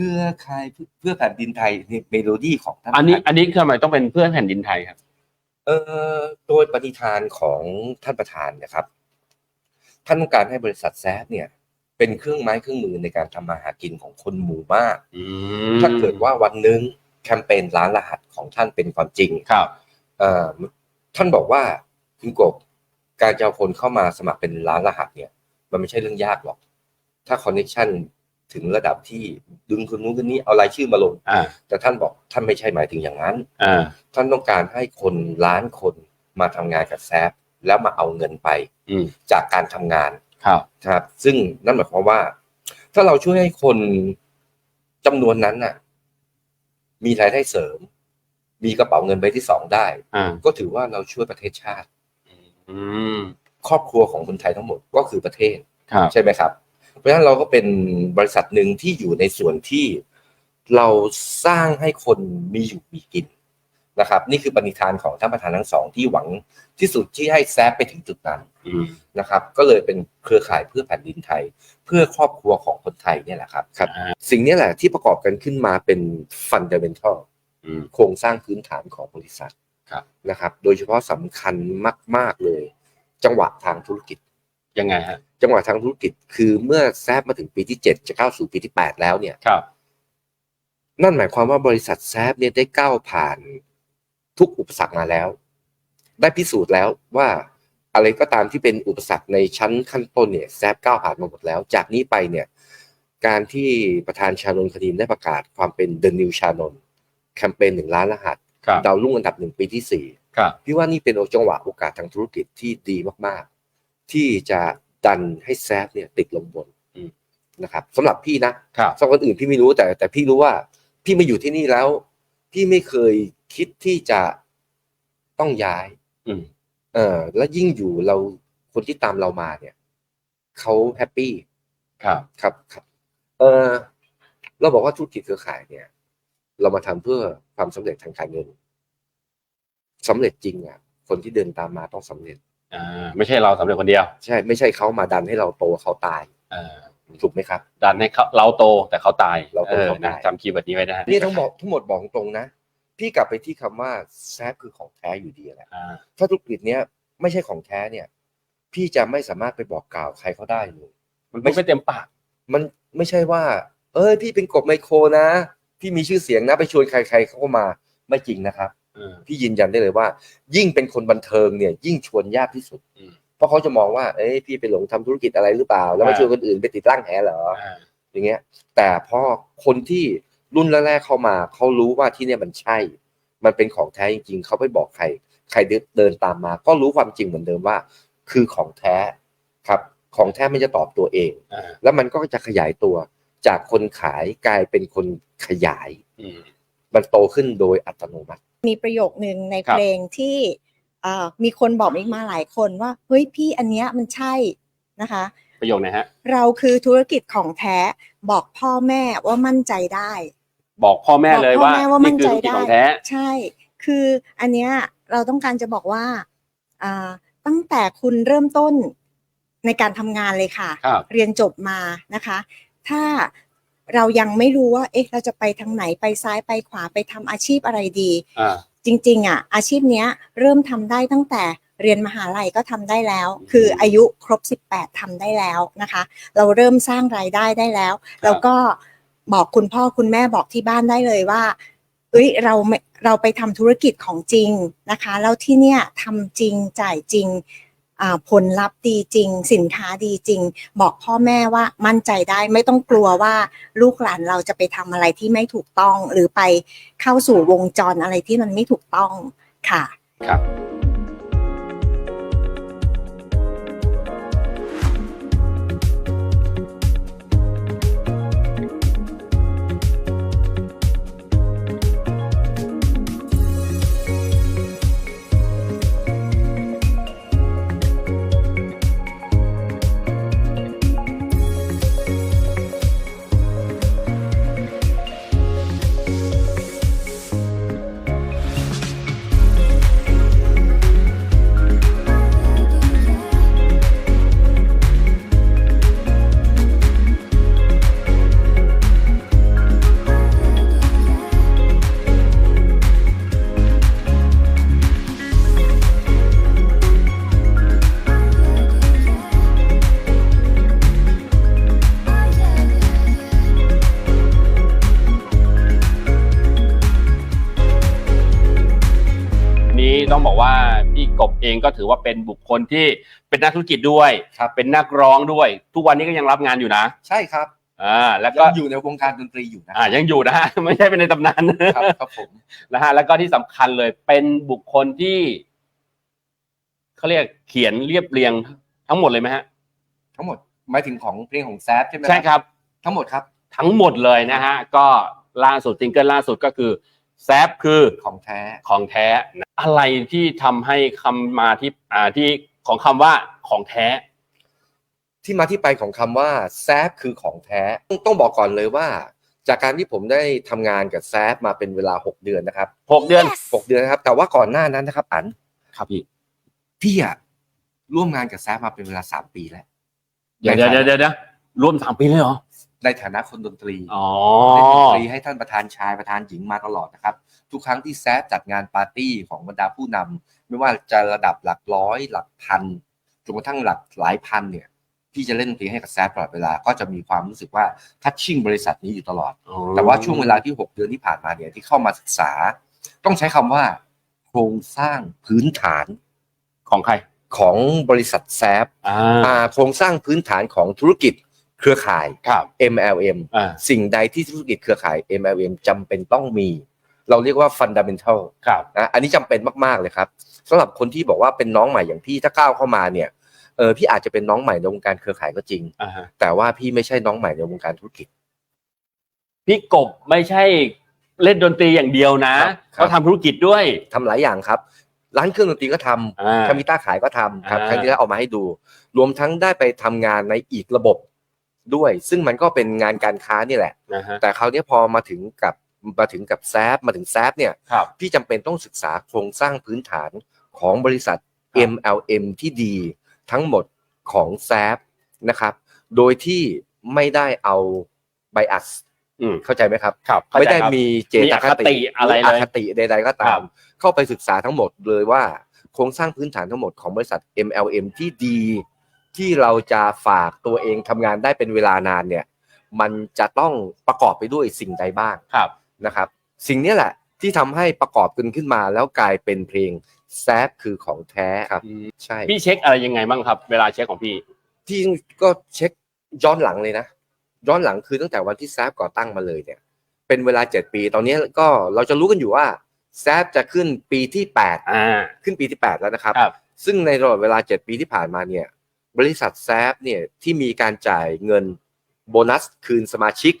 รือข่ายเพื่อแผ่นดินไทยนี่เมโลดี้ของท่านอันนี้ประธาอันนี้ทำไมต้องเป็นเพื่อนแผ่นดินไทยครับ เอ่อโดยปณิธานของท่านประธานนะครับ ท่านต้องการให้บริษัทแซฟเนี่ย เป็นเครื่องไม้เครื่องมือในการทำมาหากินของคนหมู่มากอืมถ้าเกิดว่าวันหนึงแคมเปญร้านรหัสของท่านเป็นความจริงครับเอ่อท่านบอกว่าคุณกบการจะเอาคนเข้ามาสมัครเป็นร้านรหัสเนี่ย มันไม่ใช่เรื่องยากหรอก ถ้าคอนเน c ชัน ถึงระดับที่ดึงคนนู้นคนนี้เอารายชื่อมาลง อ่าแต่ท่านบอกท่านไม่ใช่หมายถึงอย่างนั้น อ่าท่านต้องการให้คนล้านคนมาทำงานกับแซฟแล้วมาเอาเงินไปอืมจากการทำงานครับนะครับ ซึ่งนั่นหมายความว่า ถ้าเราช่วยให้คนจำนวนนั้นน่ะ มีรายได้เสริม มีกระเป๋าเงินใบที่สองได้ อ่าก็ถือว่าเราช่วยประเทศชาติ อืมครอบครัวของคนไทยทั้งหมดก็คือประเทศ ครับ ใช่ไหมครับ เพราะฉะนั้นเราก็เป็นบริษัทหนึ่งที่อยู่ในส่วนที่เราสร้างให้คนมีอยู่มีกินนะครับ นี่คือปณิธานของท่านประธานทั้งสองที่หวังที่สุดที่ให้แซฟไปถึงจุดนั้นอืมนะครับ ก็เลยเป็นเครือข่ายเพื่อแผ่นดินไทย เพื่อครอบครัวของคนไทยเนี่ยแหละครับครับอ่าสิ่งนี้แหละที่ประกอบกันขึ้นมาเป็นฟันเดเมนทัลอืมโครงสร้างพื้นฐานของบริษัทครับนะครับ โดยเฉพาะสำคัญมาก ๆเลย จังหวะทางธุรกิจ ยังไงฮะจังหวะทางธุรกิจคือเมื่อแซฟมาถึงปีที่7จะเข้าสู่ปีที่8แล้วเนี่ย ครับ นั่นหมายความว่าบริษัทแซฟเนี่ยได้ก้าวผ่านทุกอุปสรรคมาแล้ว ได้พิสูจน์แล้วว่าอะไรก็ตามที่เป็นอุปสรรคในชั้นขั้นต้นเนี่ยแซฟก้าวผ่านมาหมดแล้ว จากนี้ไปเนี่ย การที่ประธานชานนท์คดีมได้ประกาศความเป็น The New ชานนท์แคมเปญหนึ่งล้านรหัสครับดาวรุ่งอันดับหนึ่งปีที่สี่ครับพี่ว่านี่เป็นโอจังหวะโอกาสทางธุรกิจที่ดีมากๆ ที่จะดันให้แซฟเนี่ยติดลมบนอืมนะครับสำหรับพี่นะครับสำหรับคนอื่นพี่ไม่รู้แต่ แต่พี่รู้ว่า พี่มาอยู่ที่นี่แล้ว พี่ไม่เคยคิดที่จะต้องย้าย อืมเออแล้วยิ่งอยู่เราคนที่ตามเรามาเนี่ยเขาแฮปปี้ครับครับครับ เออเราบอกว่าธุรกิจเครือข่ายเนี่ย เรามาทำเพื่อความสำเร็จทางการเงินสำเร็จจริงอะ คนที่เดินตามมาต้องสำเร็จ อ่าไม่ใช่เราสำเร็จคนเดียวใช่ไม่ใช่เขามาดันให้เราโตเขาตายเออถูกไหมครับ ดันให้เขาเราโตแต่เขาตายเราโตออเขาตายนะจำคีย์เวิร์ดนี้ไว้นะฮะนี่ทั้งบอกทั้งหมดบอกตรงนะ พี่กลับไปที่คำว่าแซฟคือของแท้อยู่ดีแหละอ่าถ้าธุรกิจเนี้ยไม่ใช่ของแท้เนี่ย พี่จะไม่สามารถไปบอกกล่าวใครเขาได้เลย มันไม่เต็มปาก มันไม่ใช่ว่า เอ้ยพี่เป็นกบไมโครนะ พี่มีชื่อเสียงนะไปชวนใครๆเขาก็มาไม่จริงนะครับเออพี่ยืนยันได้เลยว่า ยิ่งเป็นคนบันเทิงเนี่ย ยิ่งชวนยากที่สุด อืม เพราะเขาจะมองว่าเอ้ยพี่ไปหลงทำธุรกิจอะไรหรือเปล่า แล้วมาอ่าชวนคนอื่นไปติดตั้งแหเหรอ อ่าอย่างเงี้ย แต่พอคนที่รุ่นแรกๆเข้ามาเขารู้ว่าที่เนี่ยมันใช่ มันเป็นของแท้จริงๆเขาไปบอกใคร ใครเดินตามมา ก็รู้ความจริงเหมือนเดิมว่า คือของแท้ครับ ของแท้มันจะตอบตัวเอง อ่าแล้วมันก็จะขยายตัวจากคนขายกลายเป็นคนขยาย อืม มันโตขึ้นโดยอัตโนมัติ มีประโยคนึงในครับเพลงที่เอ่อมีคนบอกมิกมาหลายคนว่าเฮ้ยพี่อันเนี้ยมันใช่นะคะ ประโยคไหนฮะ เราคือธุรกิจของแท้บอกพ่อแม่ว่ามั่นใจได้ บอกพ่อแม่เลยบอกพ่อว่าแม่ว่ามั่นี่นคือใจธุรกิจได้ของแท้ใช่ คืออันเนี้ยเราต้องการจะบอกว่าอ่าตั้งแต่คุณเริ่มต้นในการทำงานเลยค่ะครับเรียนจบมานะคะ ถ้า เรายังไม่รู้ว่า เอ๊ะ เราจะไปทางไหนไปซ้ายไปขวาไปทำอาชีพอะไรดี อ่า จริงๆอะอาชีพเนี้ยเริ่มทำได้ตั้งแต่เรียนมหาลัยก็ทำได้แล้ว คืออายุครบ 18ทำได้แล้วนะคะ เราเริ่มสร้างรายได้ได้แล้ว แล้วก็บอกคุณพ่อคุณแม่บอกที่บ้านได้เลยว่า เอ้ยเราไม่เราไปทำธุรกิจของจริงนะคะ แล้วที่เนี่ยทำจริงจ่ายจริงอ่า ผลลัพธ์ดีจริง สินค้าดีจริง บอกพ่อแม่ว่ามั่นใจได้ไม่ต้องกลัวว่าลูกหลานเราจะไปทำอะไรที่ไม่ถูกต้อง หรือไปเข้าสู่วงจรอะไรที่มันไม่ถูกต้องค่ะ ครับ ต้องบอกว่าพี่กบเองก็ถือว่าเป็นบุคคลที่เป็นนักธุรกิจด้วย ครับเป็นนักร้องด้วย ทุกวันนี้ก็ยังรับงานอยู่นะใช่ครับอ่าแล้วก็ยังอยู่ในวงการดนตรีอยู่นะอ่ายังอยู่นะฮะไม่ใช่เป็นในตำนานครับครับผมนะฮะแล้วก็ที่สำคัญเลยเป็นบุคคลที่เขาเรียกเขียนเรียบเรียงทั้งหมดเลยไหมฮะทั้งหมดหมายถึงของเพลงของแซฟใช่ไหมใช่ครับ ทั้งหมดครับ ทั้งหมดเลยนะฮะก็ล่าสุดซิงเกิลล่าสุดก็คือแซฟคือของแท้ ของแท้นะ อะไรที่ทำให้คำมาที่อ่าที่ของคำว่าของแท้ ที่มาที่ไปของคำว่าแซฟคือของแท้ต้องต้องบอกก่อนเลยว่า จากการที่ผมได้ทำงานกับแซฟมาเป็นเวลา 6 เดือนนะครับหกเดือน6เดือนนะครับ แต่ว่าก่อนหน้านั้นนะครับอันครับพี่ พี่อะร่วมงานกับแซฟมาเป็นเวลา 3 ปีแล้ว เดี๋ยวเดี๋ยวเดี๋ยวเดี๋ยวรวมสามปีเลยเหรอ ในฐานะคนดนตรีอ๋อเล่นดนตรีให้ท่านประธานชายประธานหญิงมาตลอดนะครับ ทุกครั้งที่แซฟจัดงานปาร์ตี้ของบรรดาผู้นำไม่ว่าจะระดับหลักร้อยหลักพันจนกระทั่งหลักหลายพันเนี่ยพี่จะเล่นดนตรีให้กับแซฟตลอดเวลา ก็จะมีความรู้สึกว่าทัชชิ่งบริษัทนี้อยู่ตลอด แต่ว่าช่วงเวลาที่ 6 เดือนที่ผ่านมาเนี่ยที่เข้ามาศึกษา ต้องใช้คำว่า โครงสร้างพื้นฐานของใครของบริษัทแซฟอ่าอ่าโครงสร้างพื้นฐานของธุรกิจ เครือข่าย ครับ MLM อ่า สิ่งใดที่ธุรกิจเครือข่าย MLM จำเป็นต้องมี เราเรียกว่า fundamental ครับ นะอันนี้จำเป็นมากๆเลยครับสำหรับคนที่บอกว่าเป็นน้องใหม่อย่างพี่ถ้าก้าวเข้ามาเนี่ยเออพี่อาจจะเป็นน้องใหม่ในวงการเครือข่ายก็จริง อ่าฮะ แต่ว่าพี่ไม่ใช่น้องใหม่ในวงการธุรกิจ พี่กบไม่ใช่เล่นดนตรีอย่างเดียวนะ ครับครับ เขาทำธุรกิจด้วย ทำหลายอย่างครับ ร้านเครื่องดนตรีก็ทำอ่า ทำกีตาร์ขายก็ทำครับอ่า ครั้งที่แล้วเอามาให้ดู รวมทั้งได้ไปทำงานในอีกระบบ ด้วย ซึ่งมันก็เป็นงานการค้านี่แหละ นะฮะ แต่คราวนี้พอมาถึงกับมาถึงกับแซฟมาถึงแซฟเนี่ยครับ พี่จำเป็นต้องศึกษาโครงสร้างพื้นฐานของบริษัท ครับ MLM ที่ดีทั้งหมดของแซฟนะครับ โดยที่ไม่ได้เอาไบอัสอืมเข้าใจไหมครับ ครับไม่ได้เข้าใจครับ มีเจตมีอคติอะไรหเลยอคติใดๆก็ตาครัม บ เข้าไปศึกษาทั้งหมดเลยว่าโครงสร้างพื้นฐานทั้งหมดของบริษัท MLM ที่ดี ที่เราจะฝากตัวเองทำงานได้เป็นเวลานานเนี่ย มันจะต้องประกอบไปด้วยสิ่งใดบ้างครับ นะครับ สิ่งนี้แหละที่ทำให้ประกอบกันขึ้นมาแล้วกลายเป็นเพลงแซฟคือของแท้ครับอืมใช่พี่เช็คอะไรยังไงบ้างครับ เวลาเช็คของพี่ ที่ก็เช็คย้อนหลังเลยนะ ย้อนหลังคือตั้งแต่วันที่แซฟก่อตั้งมาเลยเนี่ย เป็นเวลาเจ็ดปี ตอนนี้ก็เราจะรู้กันอยู่ว่าแซฟจะขึ้นปีที่แปดอ่า ขึ้นปีที่แปดแล้วนะครับ ครับ ซึ่งในตลอดเวลาเจ็ดปีที่ผ่านมาเนี่ย บริษัทแซฟเนี่ยที่มีการจ่ายเงินโบนัสคืนสมาชิก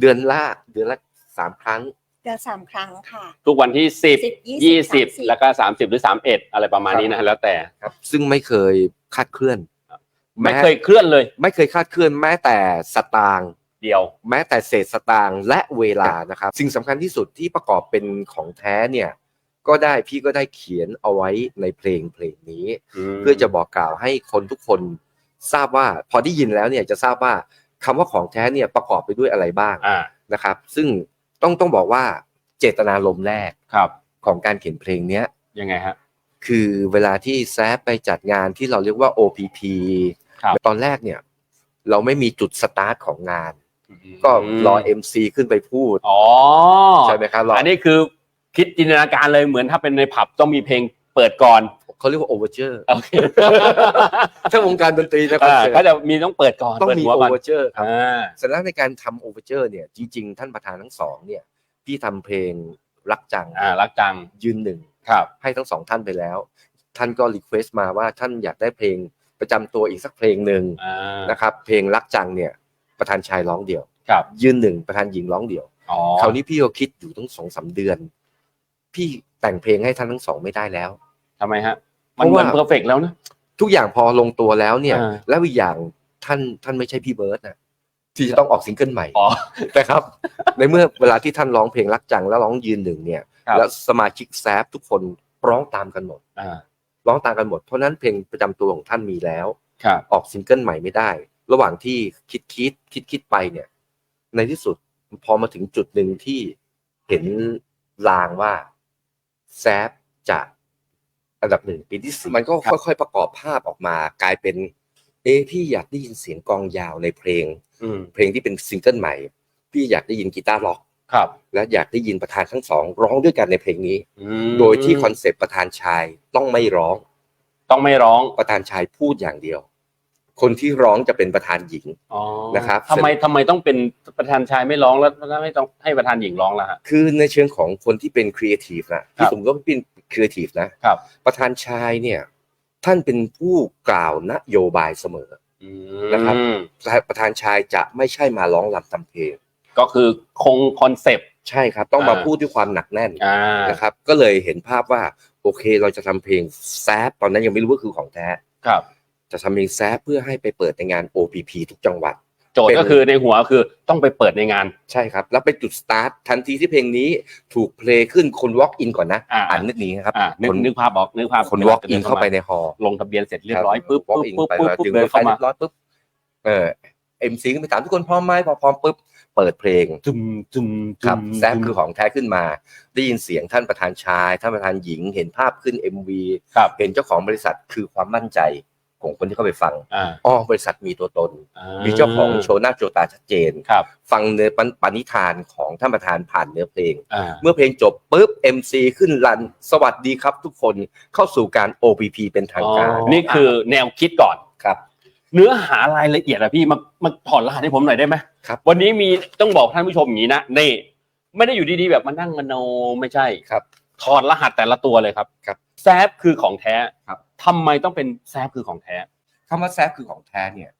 เดือนละเดือนละสามครั้ง เดือนสามครั้งค่ะ ทุกวันที่สิบ10ยี่สิบ30 แล้วก็สามสิบหรือสามเอ็ดอะไรประมาณนี้นะแล้วแต่ครับซึ่งไม่เคยคาดเคลื่อนไม่เคยเคลื่อนเลยไม่เคยคาดเคลื่อนแม้แต่สตางค์ เดียว แม้แต่เศษสตางค์และเวลานะครับ สิ่งสำคัญที่สุดที่ประกอบเป็นของแท้เนี่ย ก็ได้พี่ก็ได้เขียนเอาไว้ในเพลงเพลงนี้ เพื่อจะบอกกล่าวให้คนทุกคนทราบว่าพอได้ยินแล้วเนี่ยจะทราบว่าคำว่าของแท้เนี่ยประกอบไปด้วยอะไรบ้างอ่านะครับ ซึ่งต้องต้องบอกว่าเจตนารมณ์แรกครับ ของการเขียนเพลงเนี้ยยังไงฮะคือเวลาที่แซฟไปจัดงานที่เราเรียกว่า OPP ครับตอนแรกเนี่ย เราไม่มีจุดสตาร์ทของงาน ก็รอ MC ขึ้นไปพูดอ๋อใช่ไหมครับรออันนี้คือ คิดจินตนาการเลยเหมือนถ้าเป็นในผับต้องมีเพลงเปิดก่อน เขาเรียกว่า overture โอเคถ้าวงการดนตรีนะคอนอ่าเสิร์ก็ตจะมีต้องเปิดก่อนต้องเปิดมีหัวก่อน overture ครับอ่าเสร็จแล้วในการทำ overture เนี่ยจริง ๆ ท่านประธานทั้งสองเนี่ยพี่ทำเพลงรักจังอ่ารักจังยืนหนึ่ง ครับให้ทั้งสองท่านไปแล้ว ท่านก็รีเควสต์มาว่าท่านอยากได้เพลงประจำตัวอีกสักเพลงหนึ่งอ่านะครับ เพลงรักจังเนี่ย ประธานชายร้องเดี่ยว ครับยืนหนึ่งประธานหญิงร้องเดี่ยว อ๋อคราวนี้พี่ก็คิดอยู่ตั้งสองสามเดือน พี่แต่งเพลงให้ท่านทั้งสองไม่ได้แล้ว ทำไมฮะ มันเหมือนเพราะว่าเพอร์เฟกแล้วนะ ทุกอย่างพอลงตัวแล้วเนี่ย อ่า แล้วอีกอย่างท่านท่านไม่ใช่พี่เบิร์ตนะที่จะต้องออกซิงเกิลใหม่ อ๋อ นะครับ ในเมื่อเวลาที่ท่านร้องเพลงรักจังแล้วร้องยืนหนึ่งเนี่ย ครับ แล้วสมาชิกแซฟทุกคนร้องตามกันหมด อ่าร้องตามกันหมด เพราะฉะนั้นเพลงประจำตัวของท่านมีแล้ว ครับ ออกซิงเกิลใหม่ไม่ได้ ระหว่างที่คิดคิดคิดคิดไปเนี่ย ในที่สุดพอมาถึงจุดหนึ่งที่เห็นลางว่า แซฟจะอันดับหนึ่งปีที่สี่มันก็ค่อยๆ ประกอบภาพออกมากลายเป็น เอ๊ะพี่อยากได้ยินเสียงกลองยาวในเพลงอืมเพลงที่เป็นซิงเกิลใหม่ พี่อยากได้ยินกีตาร์ล็อกครับ และอยากได้ยินประธานทั้งสองร้องด้วยกันในเพลงนี้อืมโดยที่คอนเซปต์ประธานชายต้องไม่ร้อง ต้องไม่ร้องประธานชายพูดอย่างเดียว คนที่ร้องจะเป็นประธานหญิง อ๋อนะครับ ทำไมทำไมต้องเป็นประธานชายไม่ร้องแล้วแล้วไม่ต้องให้ประธานหญิงร้องล่ะฮะ คือในเชิงของคนที่เป็นครีเอทีฟนะครัที่บผมก็เป็นครีเอทีฟนะครับ ประธานชายเนี่ย ท่านเป็นผู้กล่าวนโยบายเสมออืนะครับมประธานชายจะไม่ใช่มาร้องรำทำเพลง ก็คือคงคอนเซปต์ ใช่ครับ ต้องมาอ่า พูดด้วยความหนักแน่นอ่า นะครับ ก็เลยเห็นภาพว่า โอเคเราจะทำเพลงแซฟตอนนั้นยังไม่รู้ว่าคือของแท้ ครับ จะทำเพลงแซฟเพื่อให้ไปเปิดในงาน OPP ทุกจังหวัด โจทย์ก็คือในหัวคือต้องไปเปิดในงาน ใช่ครับ แล้วเป็นจุดสตาร์ททันทีที่เพลงนี้ถูกเพลงขึ้นคน walk in ก่อนนะอ่า อ่านนึกนี้นะครับอ่านึกคนนึกภาพบอกนึกภาพคน walk in เข้าไปในฮอลล์ลงทะเบียนเสร็จเรียบร้อยปุ๊บ walk ปุ๊บ in ปุ๊บไปปุ๊บแล้วปุ๊บถึงเดินเข้ามาเรียบร้อยปุ๊บเออเอ็มซีก็ไปถามทุกคนพร้อมไหมพอพร้อมปุ๊บเปิดเพลง จุ่มจุ่มครับจุ่มแซฟคือของแท้ขึ้นมา ได้ยินเสียงท่านประธานชาย ท่านประธานหญิง เห็นภาพขึ้น MV ครับ เห็นเจ้าของบริษัทคือความมั่นใจ ของคนที่เข้าไปฟังอ่าอ๋อบริษัทมีตัวตนอ่มีเจ้าของโชว์หน้าโชว์ตาชัดเจน ครับ ฟังเนื้อปณิธานของท่านประธานผ่านเนื้อเพลง อ่าเมื่อเพลงจบปุ๊บ MC ขึ้นรัน สวัสดีครับทุกคนเข้าสู่การ OPP เป็นทางการอ๋อนี่คือแนวคิดก่อน ครับ เนื้อหารายละเอียดอะพี่มามาถอดรหัสให้ผมหน่อยได้ไหมครับวันนี้มีต้องบอกท่านผู้ชมอย่างนี้นะนี่ ไม่ได้อยู่ดีๆแบบมานั่งมโนไม่ใช่ครับถอดรหัสแต่ละตัวเลยครับครับ แซฟคือของแท้ครับ ทำไมต้องเป็นแซฟคือของแท้ คำว่าแซฟคือของแท้เนี่ย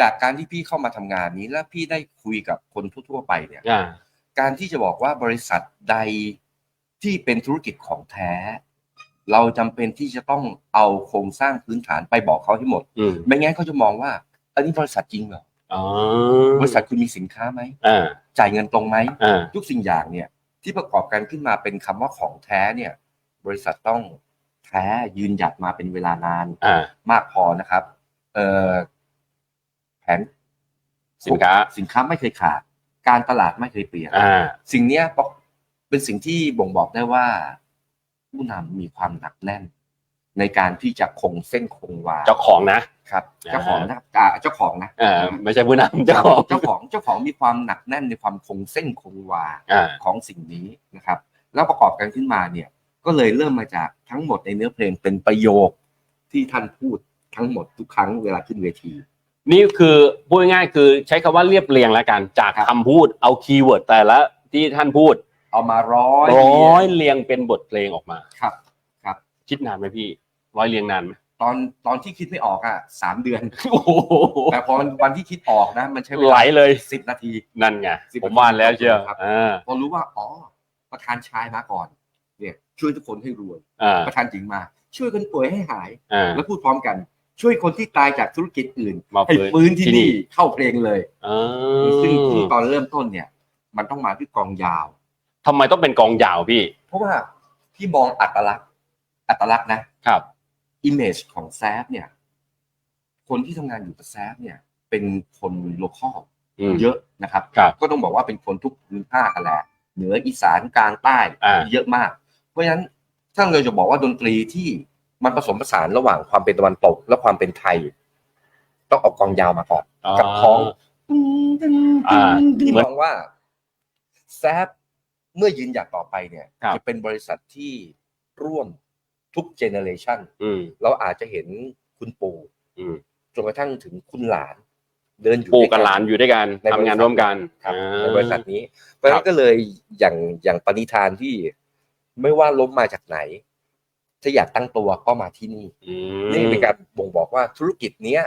จากการที่พี่เข้ามาทำงานนี้แล้วพี่ได้คุยกับคนทั่วๆไปเนี่ย อ่า การที่จะบอกว่าบริษัทใดที่เป็นธุรกิจของแท้ เราจำเป็นที่จะต้องเอาโครงสร้างพื้นฐานไปบอกเขาให้หมด อืมไม่งั้นเขาจะมองว่า อันนี้บริษัทจริงเหรออ๋อบริษัทคุณมีสินค้าไหมอ่าจ่ายเงินตรงไหมอ่าทุกสิ่งอย่างเนี่ย ที่ประกอบกันขึ้นมาเป็นคำว่าของแท้เนี่ย บริษัทต้อง แท้ยืนหยัดมาเป็นเวลานานอ่ามากพอนะครับเอ่อแผนสินค้าสินค้าไม่เคยขาด การตลาดไม่เคยเปลี่ยนอ่าสิ่งเนี้ยบอกเป็นสิ่งที่บ่งบอกได้ว่า ผู้นำมีความหนักแน่น ในการที่จะคงเส้นคงวาเจ้าของนะครับอ่าเจ้าของนะครับอ่าเจ้าของนะอ่าไม่ใช่ผู้นำเจ้าของเจ้าของเจ้าของมีความหนักแน่นในความคงเส้นคงวาอ่าของสิ่งนี้นะครับ แล้วประกอบกันขึ้นมาเนี่ย ก็เลยเริ่มมาจากทั้งหมดในเนื้อเพลงเป็นประโยคที่ท่านพูดทั้งหมดทุกครั้งเวลาขึ้นเวที นี่คือพูดง่ายๆคือใช้คำว่าเรียบเรียงแล้วกัน จากครับคำพูดเอาคีย์เวิร์ดแต่ละที่ท่านพูดเอามาร้อยร้อยเรียงเป็นบทเพลงออกมาครับครับ คิดนานไหมพี่ ร้อยเรียงนานไหมตอนตอนที่คิดไม่ออกอะสามเดือน โอ้โหแต่พอวันที่คิดออกนะ มันใช้เวไหลลาเลยสิบนาที นั่นไงสิบผมว่าแล้วเชียวครับ อ่า พอรู้ว่าอ๋อประธานชายมาก่อน เนี่ยช่วยทุกคนให้รวยอ่าประธานหญิงมา ช่วยคนป่วยให้หาย อ่า แล้วพูดพร้อมกัน ช่วยคนที่ตายจากธุรกิจอื่นมาให้ฟื้นฟื้นที่ที่นี่ นี่เข้าเพลงเลย อ่าซึ่งซึ่งตอนเริ่มต้นเนี่ย มันต้องมาด้วยกองยาว ทำไมต้องเป็นกองยาวพี่ เพราะว่าพี่มองอัตลักษณ์ อัตลักษณ์นะครับอิมเมจของแซฟเนี่ย คนที่ทำงานอยู่กับแซฟเนี่ย เป็นคนโลคอลอืม เยอะนะครับ ครับก็ต้องบอกว่าเป็นคนทุกภูมิภาคกันแหละเหนืออีสานกลางใต้อ่า เยอะมาก เพราะฉะนั้นถ้าเราจะบอกว่าดนตรีที่มันผสมผสานระหว่างความเป็นตะวันตกและความเป็นไทย ต้องเออกกองยาวมาก่อนกับท้องอ่าพี่เหมือนมองว่าแซฟเมื่อยืนหยัดต่อไปเนี่ยครับจะเป็นบริษัทที่ร่วมทุกเจเนอเรชันอืมเราอาจจะเห็นคุณปู่อืมจนกระทั่งถึงคุณหลาน เดินอยู่ปู่ด้วยกับหลานอยู่ด้วยกันในบริษัททำงานร่วมกันครับอ่าในบริษัทนี้เพราะฉะนั้นก็เลยอย่างอย่างปณิธานที่ ไม่ว่าล้มมาจากไหน ถ้าอยากตั้งตัวก็มาที่นี่อืมนี่เป็นการบ่งบอกว่าธุรกิจเนี้ย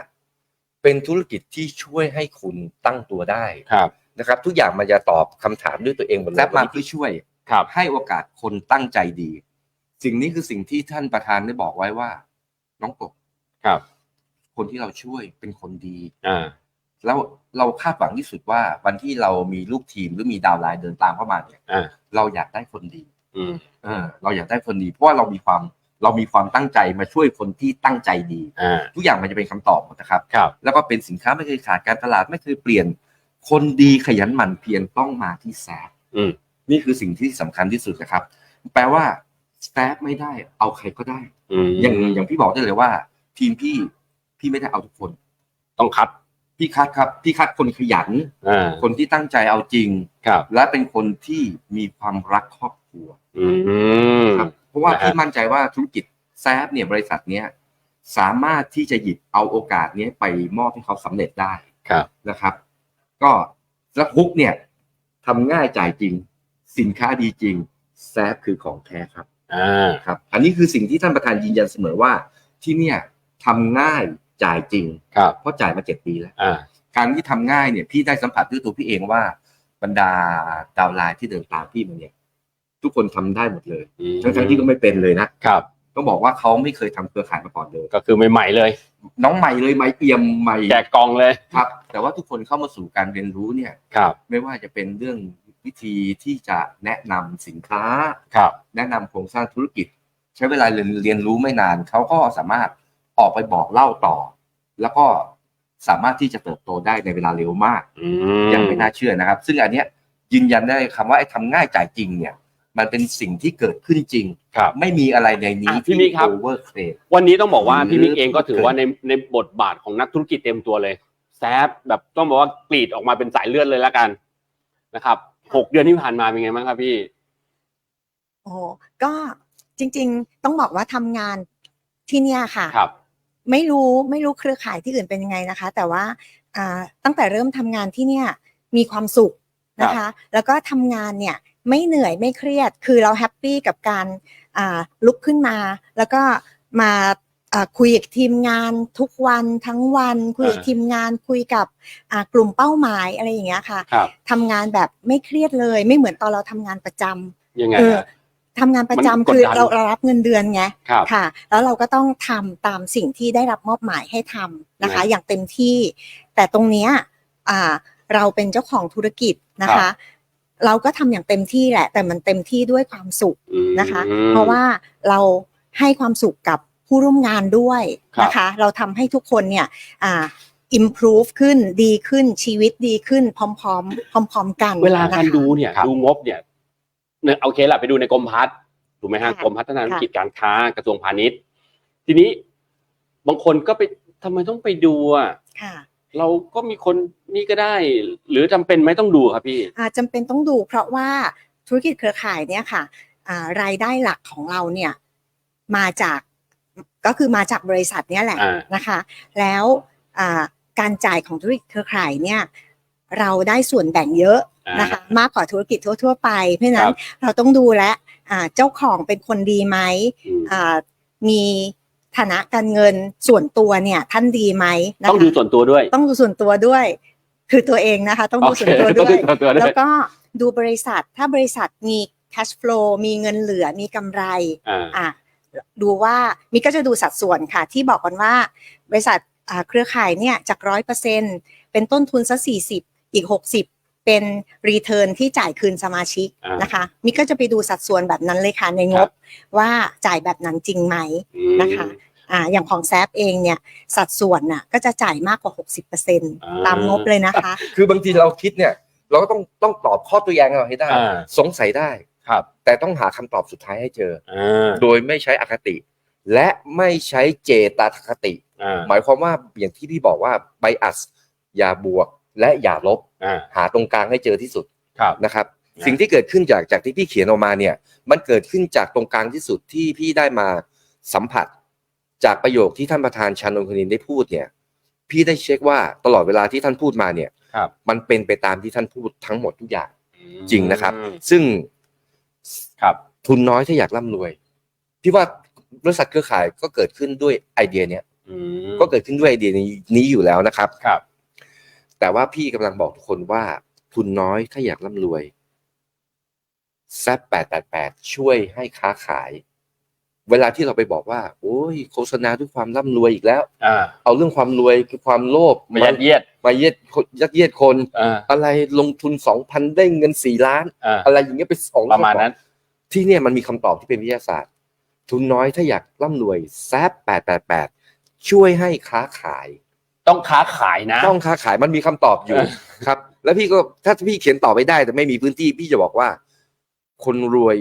เป็นธุรกิจที่ช่วยให้คุณตั้งตัวได้ครับนะครับ ทุกอย่างมันจะตอบคำถามด้วยตัวเองหมดเลยแซบมาเพื่อช่วยครับให้โอกาสคนตั้งใจดี สิ่งนี้คือสิ่งที่ท่านประธานได้บอกไว้ว่า น้องกบครับ คนที่เราช่วยเป็นคนดีอ่าแล้วเราคาดหวังที่สุดว่าวันที่เรามีลูกทีมหรือมีดาวน์ไลน์เดินตามเข้ามาเนี่ยอ่าเราอยากได้คนดีอืม เออเราอยากได้คนดี เพราะว่าเรามีความเรามีความตั้งใจมาช่วยคนที่ตั้งใจดี อ่า ทุกอย่างมันจะเป็นคำตอบหมดนะครับ ครับ แล้วก็เป็นสินค้าไม่เคยขาดการตลาดไม่เคยเปลี่ยน คนดีขยันหมั่นเพียรต้องมาที่แซฟอืม นี่คือสิ่งที่สำคัญที่สุดนะครับ แปลว่าแซฟไม่ได้เอาใครก็ได้ อืมอย่างอย่างพี่บอกได้เลยว่า ทีมพี่พี่ไม่ได้เอาทุกคน ต้องคัด พี่คัดครับพี่คัดคนขยัน อ่า คนที่ตั้งใจเอาจริง ครับ และเป็นคนที่มีความรักครอบค รัวอืม ครับเพราะว่านะฮะ พี่มั่นใจว่าธุรกิจแซฟเนี่ยบริษัทเนี้ยสามารถที่จะหยิบเอาโอกาสเนี้ยไปมอบให้เขาสำเร็จได้ครับ นะครับ ก็แล้วฮุกเนี่ยทำง่ายจ่ายจริง สินค้าดีจริงแซฟคือของแท้ครับ อ่า ครับอันนี้คือสิ่งที่ท่านประธานยืนยันเสมอว่าที่เนี่ยทำง่ายจ่ายจริง ครับ เพราะจ่ายมาเจ็ดปีแล้ว อ่า การที่ทำง่ายเนี่ยพี่ได้สัมผัสด้วยตัวพี่เองว่าบรรดาดาวน์ไลน์ที่เดินตามพี่มาเนี่ย ทุกคนทำได้หมดเลยอืมทั้งๆที่ก็ไม่เป็นเลยนะครับ ต้องบอกว่าเขาไม่เคยทำเครือข่ายมาก่อนเลย ก็คือใหม่ๆเลย น้องใหม่เลยใหม่เอี่ยมใหม่แจกกล่องเลยครับ แต่ว่าทุกคนเข้ามาสู่การเรียนรู้เนี่ยครับ ไม่ว่าจะเป็นเรื่องวิธีที่จะแนะนำสินค้าครับ แนะนำโครงสร้างธุรกิจ ใช้เวลาเรียนเรียนรู้ไม่นานเขาก็สามารถออกไปบอกเล่าต่อ แล้วก็สามารถที่จะเติบโตได้ในเวลาเร็วมากอืมยังไม่น่าเชื่อนะครับ ซึ่งอันเนี้ยยืนยันได้คำว่าไอ้ทำง่ายจ่ายจริงเนี่ย มันเป็นสิ่งที่เกิดขึ้นจริง ครับ ไม่มีอะไรในนี้อะพี่มิกครับ โอเวอร์เคลมวันนี้ต้องบอกว่าหรือพี่มิกเองก็ถือว่าในในบทบาทของนักธุรกิจเต็มตัวเลยแซฟแบบต้องบอกว่ากรีดออกมาเป็นสายเลือดเลยละกันนะครับหกเดือนที่ผ่านมาเป็นไงบ้างครับพี่ โอ้โหก็จริงๆ ต้องบอกว่าทำงานที่เนี่ยค่ะ ครับ ไม่รู้ไม่รู้เครือข่ายที่อื่นเป็นยังไงนะคะ แต่ว่าอ่าตั้งแต่เริ่มทำงานที่เนี่ยมีความสุขนะคะ แล้วก็ทำงานเนี่ย ไม่เหนื่อยไม่เครียด คือเราแฮปปี้กับการอ่าลุกขึ้นมา แล้วก็มาอ่าคุยกับทีมงานทุกวันทั้งวัน คุยกับอ่าทีมงานคุยกับอ่ากลุ่มเป้าหมายอะไรอย่างเงี้ยค่ะครับทำงานแบบไม่เครียดเลย ไม่เหมือนตอนเราทำงานประจำยังไงเออฮะทำงานประจำมันกดคือดันเราเรารับเงินเดือนไงครับค่ะ แล้วเราก็ต้องทำตามสิ่งที่ได้รับมอบหมายให้ทำนะคะนะอย่างเต็มที่ แต่ตรงเนี้ยอ่าเราเป็นเจ้าของธุรกิจนะครัคะบ เราก็ทำอย่างเต็มที่แหละ แต่มันเต็มที่ด้วยความสุขอืมนะคะ เพราะว่าเราให้ความสุขกับผู้ร่วมงานด้วยนะคะ เราทำให้ทุกคนเนี่ยอ่า improve ขึ้นดีขึ้นชีวิตดีขึ้น พร้อมๆพร้อมๆกันเวลาการนะคะดูเนี่ยครับดูงบเนี่ยเนี่ยโอเคแหละไปดูในกรมพัฒน์ถูกไหมฮะค่ะกรมพัฒนาธุรกิจการค้ากระทรวงพาณิชย์ ทีนี้บางคนก็ไปทำไมต้องไปดูอะค่ะ เราก็มีคนนี่ก็ได้ หรือจำเป็นไหมต้องดูครับพี่อาจำเป็นต้องดูเพราะว่าธุรกิจเครือข่ายเนี่ยค่ะอ่ารายได้หลักของเราเนี่ยมาจากก็คือมาจากบริษัทเนี่ยแหละอ่านะคะ แล้วอ่าการจ่ายของธุรกิจเครือข่ายเนี่ยเราได้ส่วนแบ่งเยอะนะคะมากกว่าธุรกิจทั่ว ๆ ไป เพราะฉะนั้นเราต้องดูแลวอ่าเจ้าของเป็นคนดีไหมอืมอ่ามี ฐานะการเงินส่วนตัวเนี่ย ท่านดีไหมนะคะต้องดูส่วนตัวด้วย ต้องดูส่วนตัวด้วย คือตัวเองนะคะ ต้องดูโอเคส่วนตัวต้ด้องวดูยส่วนตัวด้แล้ววยก็ดูบริษัทถ้าบริษัทมี cash flow มีเงินเหลือมีกำไรอ่าอะดูว่ามิกก็จะดูสัดส่วนค่ะ ที่บอกกันว่า บริษัทอ่าเครือข่ายเนี่ยจากร้อยเปอร์เซ็นเป็นต้นทุนซะสี่สิบอีกหกสิบ เป็นรีเทิร์นที่จ่ายคืนสมาชิกอ่านนะคะมิกก็จะไปดูสัดส่วนแบบนั้นเลยค่ะในงครับบ ว่าจ่ายแบบนั้นจริงไหม อืมนะคะ อ่าอย่างของแซฟเองเนี่ยสัดส่วนน่ะก็จะจ่ายมากกว่า 60%ตามงบเลยนะคะ คือบางทีเราคิดเนี่ย เราก็ต้องต้องตอบข้อตัวแย้งเราให้ได้ อ่า สงสัยได้ ครับแต่ต้องหาคำตอบสุดท้ายให้เจอ อ่าโดยไม่ใช้อคติ และไม่ใช้เจตคติ อ่า หมายความว่าอย่างที่พี่บอกว่าไบอัสอย่าบวกและอย่าลบ อ่า หาตรงกลางให้เจอที่สุดครับ นะครับ นะ สิ่งที่เกิดขึ้นจากจากที่พี่เขียนออกมาเนี่ย มันเกิดขึ้นจากตรงกลางที่สุดที่พี่ได้มาสัมผัส จากประโยคที่ท่านประธานชานนท์คณินได้พูดเนี่ย พี่ได้เช็คว่าตลอดเวลาที่ท่านพูดมาเนี่ย ครับมันเป็นไปตามที่ท่านพูดทั้งหมดทุกอย่างจริงนะครับอืมซึ่งครับ ทุนน้อยถ้าอยากร่ำรวย พี่ว่าบริษัทเครือข่ายก็เกิดขึ้นด้วยไอเดียเนี้ยอืมก็เกิดขึ้นด้วยไอเดียนี้อยู่แล้วนะครับ ครับ แต่ว่าพี่กำลังบอกทุกคนว่า ทุนน้อยถ้าอยากร่ำรวยแซปแปดแปดแปดช่วยให้ค้าขาย เวลาที่เราไปบอกว่า โอ้ยโฆษณาด้วยความร่ำรวยอีกแล้วอ่าเอาเรื่องความรวยคือความโลภมายัดเยียดมาเยียดยัดเยียดคนอ่าอะไรลงทุนสองพันได้เงินสี่ล้านอ่าอะไรอย่างเงี้ยไปสองประมาณนั้น ที่เนี่ยมันมีคำตอบที่เป็นวิทยาศาสตร์ ทุนน้อยถ้าอยากร่ำรวยแซปแปดแปดแปดช่วยให้ค้าขาย ต้องค้าขายนะ ต้องค้าขายมันมีคำตอบอยู่เออครับ แล้วพี่ก็ถ้าพี่เขียนต่อไปได้ แต่ไม่มีพื้นที่พี่จะบอกว่า คนรวย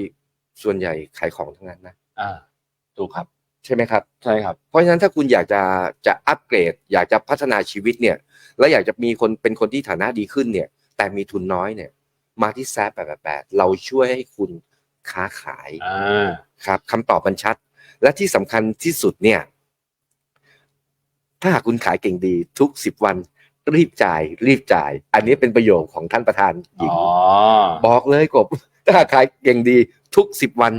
ส่วนใหญ่ขายของทั้งนั้นนะอ่าถูกครับ ใช่ไหมครับ ใช่ครับ เพราะฉะนั้นถ้าคุณอยากจะจะอัปเกรด อยากจะพัฒนาชีวิตเนี่ย แล้วอยากจะมีคนเป็นคนที่ฐานะดีขึ้นเนี่ย แต่มีทุนน้อยเนี่ย มาที่แซฟแปดแปดเราช่วยให้คุณค้าขายอ่าครับคำตอบมันชัด และที่สำคัญที่สุดเนี่ย ถ้าหากคุณขายเก่งดีทุกสิบวันรีบจ่าย รีบจ่าย อันนี้เป็นประโยคของท่านประธานหญิงอ๋อบอกเลยกบถ้าหากขายเก่งดีทุกสิบวัน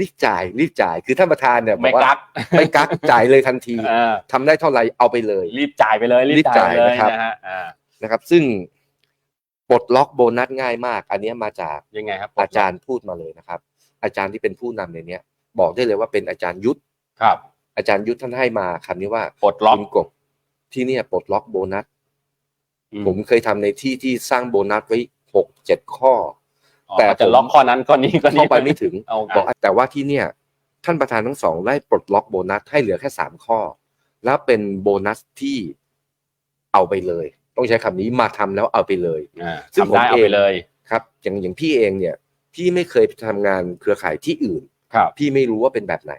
รีบจ่ายรีบจ่ายคือท่านประธานเนี่ยบไม่อกว่ากักไม่กักจ่ายเลยทันทีเออทำได้เท่าไหร่เอาไปเลย รีบจ่ายไปเลย รีบจ่ายไปเลยรีบจ่ายนะครับนะฮะอ่านะครับ ซึ่งปลดล็อกโบนัสง่ายมาก อันเนี้ยมาจากยังไงครับ อาจารย์พูดมาเลยนะครับ อาจารย์ที่เป็นผู้นำในเนี้ยบอกได้เลยว่าเป็นอาจารย์ยุทธครับ อาจารย์ยุทธท่านให้มาคำนี้ว่าปลดล็อกคุณกบที่เนี่ยปลดล็อกโบนัสอืผมเคยทำในที่ที่สร้างโบนัสไว้หกเจ็ดข้ออ๋อแต่แต่จะผมล็อกข้อนั้นข้อนี้ข้อนี้เข้าไปไม่ถึงเอาบอกแต่ว่าที่เนี่ย ท่านประธานทั้งสองได้ปลดล็อกโบนัสให้เหลือแค่สามข้อ แล้วเป็นโบนัสที่เอาไปเลย ต้องใช้คำนี้มาทำแล้วเอาไปเลยอ่าซึ่งทำได้ผมเอาเองไปเลยครับ อย่างอย่างพี่เองเนี่ย พี่ไม่เคยทำงานเครือข่ายที่อื่นครับพี่ไม่รู้ว่าเป็นแบบไหน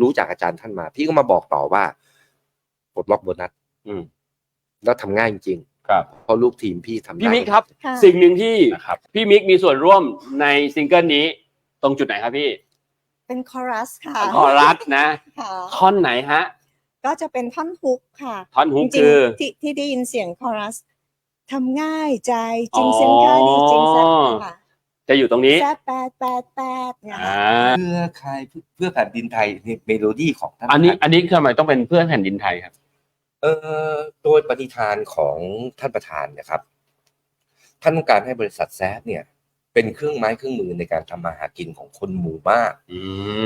รู้จากอาจารย์ท่านมา พี่ก็มาบอกต่อว่าปลดล็อกโบนัสอืม แล้วทำง่ายจริงครับๆเพราะลูกทีมพี่ทำได้พี่มิกครับ ค่ะ สิ่งหนึ่งที่นะครับ พี่มิกมีส่วนร่วมในซิงเกิลนี้ตรงจุดไหนครับพี่เป็นคอรัสค่ะคอรัสนะ ค่ะ ท่อนไหนฮะ ก็จะเป็นท่อนฮุกค่ะท่อนฮุกจริงคือ ๆที่ที่ได้ยินเสียงคอรัสทำง่ายใจจริงเสียงค่าดีจริงแซ่บค่ะ จะอยู่ตรงนี้แซ่บแปดแปดแปดเนี่ยอ่ค่ะเพื่อใครเพื่อแผ่นดินไทยนี่เมโลดี้ของท่านอันนี้ ประธาอันนี้ทำไมต้องเป็นเพื่อนแผ่นดินไทยครับ เออโดยปณิธานของท่านประธานนะครับ ท่านต้องการให้บริษัทแซฟเนี่ย เป็นเครื่องไม้เครื่องมือในการทำมาหากินของคนหมู่มาก อื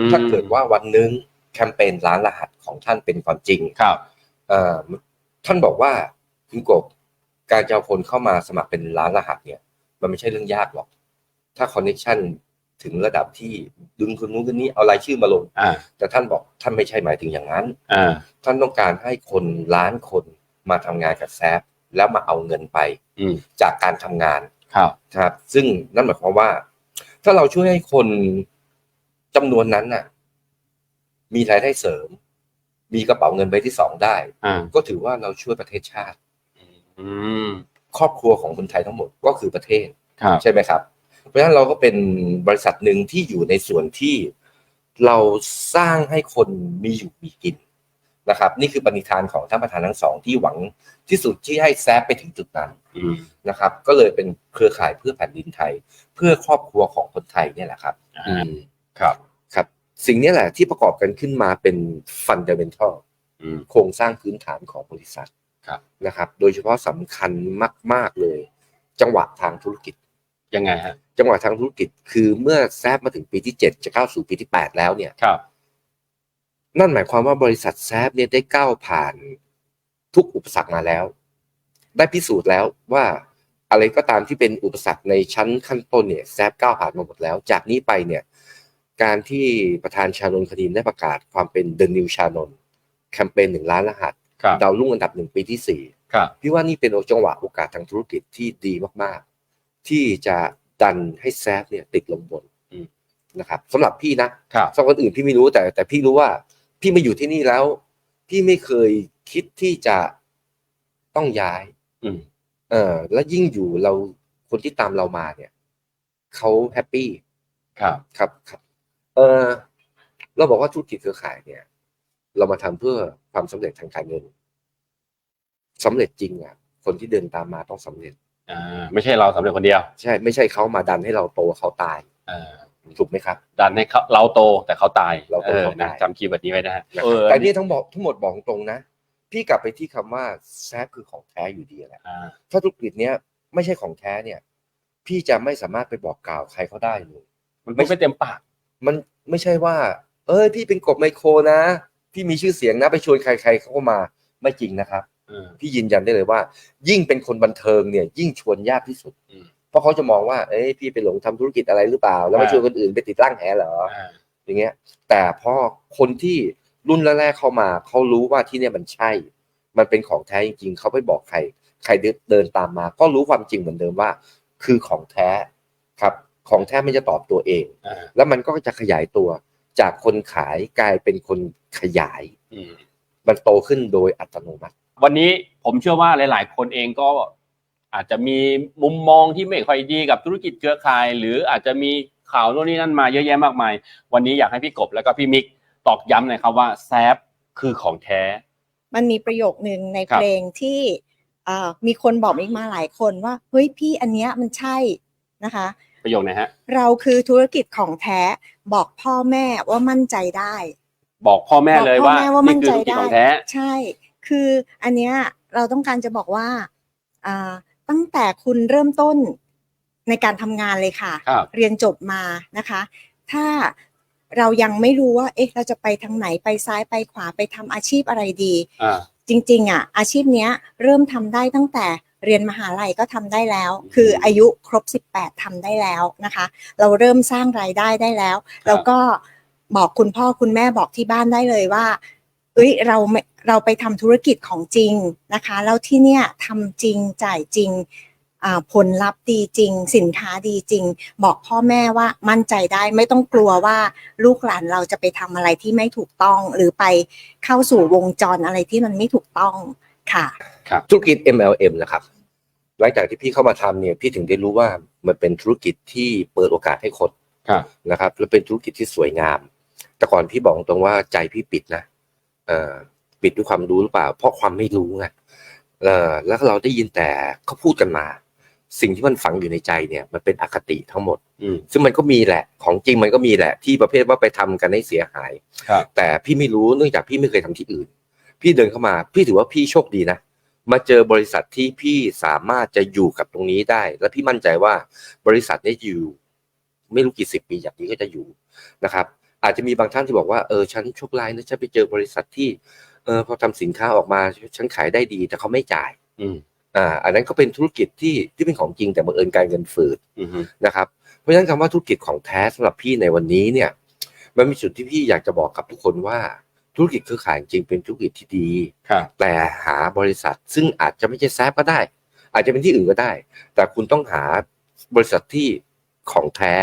มถ้าเกิดว่าวันหนึงแคมเปญร้านรหัสของท่านเป็นความจริง ครับ เอ่อท่านบอกว่าคุณกบการจะเอาคนเข้ามาสมัครเป็นร้านรหัสเนี่ย มันไม่ใช่เรื่องยากหรอก ถ้าคอนเน c t ชันถึงระดับที่ดึงคนนู้นคนนี้เอารายชื่อมาลง อ่า แต่ท่านบอกท่านไม่ใช่หมายถึงอย่างนั้น อ่า ท่านต้องการให้คนล้านคนมาทำงานกับแซฟแล้วมาเอาเงินไปอืม จากการทำงานครับ นะครับ ซึ่งนั่นหมายความว่า ถ้าเราช่วยให้คนจำนวนนั้นน่ะ มีรายได้เสริม มีกระเป๋าเงินใบที่สองได้ อ่า ก็ถือว่าเราช่วยประเทศชาติ อืม ครอบครัวของคนไทยทั้งหมดก็คือประเทศ ครับ ใช่ไหมครับ เพราะฉะนั้นเราก็เป็นบริษัทหนึ่งที่อยู่ในส่วนที่เราสร้างให้คนมีอยู่มีกินนะครับ นี่คือปณิธานของท่านประธานทั้งสองที่หวังที่สุดที่ให้แซฟไปถึงจุดนั้นอืมนะครับ ก็เลยเป็นเครือข่ายเพื่อแผ่นดินไทย เพื่อครอบครัวของคนไทยเนี่ยแหละครับอ่าอืมครับครับ สิ่งนี้แหละที่ประกอบกันขึ้นมาเป็นฟันเดเมนทัลอืมโครงสร้างพื้นฐานของบริษัทครับนะครับ โดยเฉพาะสำคัญมาก ๆเลย จังหวะทางธุรกิจ ยังไงฮะจังหวะทางธุรกิจคือเมื่อแซฟมาถึงปีที่7จะเข้าสู่ปีที่8แล้วเนี่ย ครับ นั่นหมายความว่าบริษัทแซฟเนี่ยได้ก้าวผ่านทุกอุปสรรคมาแล้ว ได้พิสูจน์แล้วว่าอะไรก็ตามที่เป็นอุปสรรคในชั้นขั้นต้นเนี่ยแซฟก้าวผ่านมาหมดแล้ว จากนี้ไปเนี่ย การที่ประธานชานนท์คดีมได้ประกาศความเป็น The New ชานนท์แคมเปญหนึ่งล้านรหัสครับดาวรุ่งอันดับหนึ่งปีที่สี่ครับพี่ว่านี่เป็นจังหวะโอกาสทางธุรกิจที่ดีมากๆ ที่จะดันให้แซฟเนี่ยติดลมบนอืมนะครับสำหรับพี่นะครับสำหรับคนอื่นพี่ไม่รู้แต่ แต่พี่รู้ว่า พี่มาอยู่ที่นี่แล้ว พี่ไม่เคยคิดที่จะต้องย้าย อืมเออแล้วยิ่งอยู่เราคนที่ตามเรามาเนี่ยเขาแฮปปี้ครับครับครับเออเราบอกว่าธุรกิจเครือข่ายเนี่ย เรามาทำเพื่อความสำเร็จทางการเงินสำเร็จจริงอะ คนที่เดินตามมาต้องสำเร็จ อ่าไม่ใช่เราสำเร็จคนเดียวใช่ไม่ใช่เขามาดันให้เราโตเขาตายอ่าถูกไหมครับ ดันให้เขาเราโตแต่เขาตายเราโตออเขาตายนะจำคีย์เวิร์ดนี้ไว้นะฮะนะเอครับอแต่นี่ทั้งบอกทั้งหมดบอกตรงนะ พี่กลับไปที่คำว่าแซฟคือของแท้อยู่ดีแหละอ่าถ้าธุรกิจเนี้ยไม่ใช่ของแท้เนี่ย พี่จะไม่สามารถไปบอกกล่าวใครเขาได้เลย มันไม่เต็มปาก มันไม่ใช่ว่า เอ้ยพี่เป็นกบไมโครนะ พี่มีชื่อเสียงนะ ไปชวนใครๆเขาก็มาไม่จริงนะครับเออ พี่ยืนยันได้เลยว่า ยิ่งเป็นคนบันเทิงเนี่ย ยิ่งชวนยากที่สุดอืมเพราะเขาจะมองว่าเอ้ยพี่ไปหลงทำธุรกิจอะไรหรือเปล่า แล้วมาอ่าชวนคนอื่นไปติดร่างแหเหรออ่าอย่างเงี้ย แต่พอคนที่รุ่นแรกๆเข้ามาเขารู้ว่าที่เนี่ยมันใช่ มันเป็นของแท้จริงๆเขาไปบอกใคร ใครเดินตามมา ก็รู้ความจริงเหมือนเดิมว่า คือของแท้ครับ ของแท้มันจะตอบตัวเองอ่าแล้วมันก็จะขยายตัวจากคนขายกลายเป็นคนขยายอืมมันโตขึ้นโดยอัตโนมัติ วันนี้ผมเชื่อว่าหลาย ๆ คนเองก็อาจจะมีมุมมองที่ไม่ค่อยดีกับธุรกิจเครือข่าย หรืออาจจะมีข่าวโน่นนี่นั่นมาเยอะแยะมากมาย วันนี้อยากให้พี่กบแล้วก็พี่มิกตอกย้ำหน่อยครับว่าแซฟคือของแท้ มันมีประโยคนึงในครับเพลงที่เอ่อมีคนบอกมิกมาหลายคนว่าเฮ้ยพี่อันเนี้ยมันใช่นะคะ ประโยคไหนฮะ เราคือธุรกิจของแท้บอกพ่อแม่ว่ามั่นใจได้ บอกพ่อแม่เลยบอกพ่อว่าแม่ว่ามั่นี่นคือใจธุรกิจได้ของแท้ใช่ คืออันเนี้ยเราต้องการจะบอกว่าอ่าตั้งแต่คุณเริ่มต้นในการทำงานเลยค่ะครับเรียนจบมานะคะ ถ้าเรายังไม่รู้ว่า เอ๊ะ เราจะไปทางไหนไปซ้ายไปขวาไปทำอาชีพอะไรดีอ่าจริง ๆ อะ อาชีพเนี้ยเริ่มทำได้ตั้งแต่เรียนมหาลัยก็ทำได้แล้ว คืออายุครบ 18ทำได้แล้วนะคะ เราเริ่มสร้างรายได้ได้แล้ว แล้วก็บอกคุณพ่อคุณแม่บอกที่บ้านได้เลยว่า เอ้ยเราไม่เราไปทำธุรกิจของจริงนะคะ แล้วที่เนี่ยทำจริงจ่ายจริงอ่าผลลัพธ์ดีจริง สินค้าดีจริง บอกพ่อแม่ว่ามั่นใจได้ไม่ต้องกลัวว่าลูกหลานเราจะไปทำอะไรที่ไม่ถูกต้อง หรือไปเข้าสู่วงจรอะไรที่มันไม่ถูกต้องค่ะธุรกิจ MLM นะครับ หลังจากที่พี่เข้ามาทำเนี่ยพี่ถึงได้รู้ว่ามันเป็นธุรกิจที่เปิดโอกาสให้คนครับนะครับ และเป็นธุรกิจที่สวยงาม แต่ก่อนพี่บอกตรงว่าใจพี่ปิดนะเอ่อ ปิดด้วยความรู้หรือเปล่า เพราะความไม่รู้ไงเออแล้วเราได้ยินแต่เขาพูดกันมา สิ่งที่มันฝังอยู่ในใจเนี่ย มันเป็นอคติทั้งหมดอืมซึ่งมันก็มีแหละ ของจริงมันก็มีแหละ ที่ประเภทว่าไปทำกันให้เสียหายครับแต่พี่ไม่รู้เนื่องจากพี่ไม่เคยทำที่อื่น พี่เดินเข้ามา พี่ถือว่าพี่โชคดีนะมาเจอบริษัทที่พี่สามารถจะอยู่กับตรงนี้ได้ และพี่มั่นใจว่าบริษัทนี้อยู่ ไม่รู้กี่สิบปีจากนี้ก็จะอยู่นะครับ อาจจะมีบางท่านที่บอกว่าเออฉันโชคร้ายนะฉันไปเจอบริษัทที่เออพอทำสินค้าออกมาฉันขายได้ดี แต่เขาไม่จ่าย อืมอ่า อันนั้นก็เป็นธุรกิจที่ที่เป็นของจริงแต่บังเอิญการเงินฝืดอืมนะครับ เพราะฉะนั้นคำว่าธุรกิจของแท้สำหรับพี่ในวันนี้เนี่ย มันมีจุดที่พี่อยากจะบอกกับทุกคนว่าธุรกิจเครือข่ายจริงเป็นธุรกิจที่ดีครับแต่หาบริษัทซึ่งอาจจะไม่ใช่แซฟก็ได้ อาจจะเป็นที่อื่นก็ได้ แต่คุณต้องหาบริษัทที่ของแท้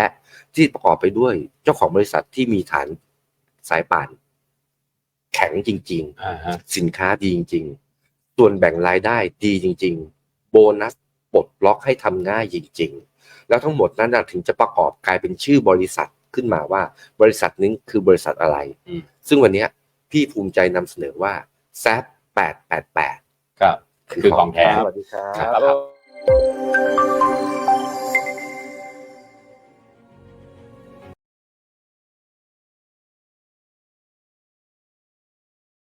ที่ประกอบไปด้วยเจ้าของบริษัทที่มีฐานสายป่าน แข็งจริงๆอ่าฮะสินค้าดีจริง ๆ ส่วนแบ่งรายได้ดีจริง ๆ โบนัสปลดล็อกให้ทำง่ายจริง ๆ แล้วทั้งหมดนั้นน่ะถึงจะประกอบกลายเป็นชื่อบริษัทขึ้นมาว่า บริษัทนี้คือบริษัทอะไรอืมซึ่งวันเนี้ยพี่ภูมิใจนำเสนอว่าแซฟ888ครับคือของแท้สวัสดีครัครับบ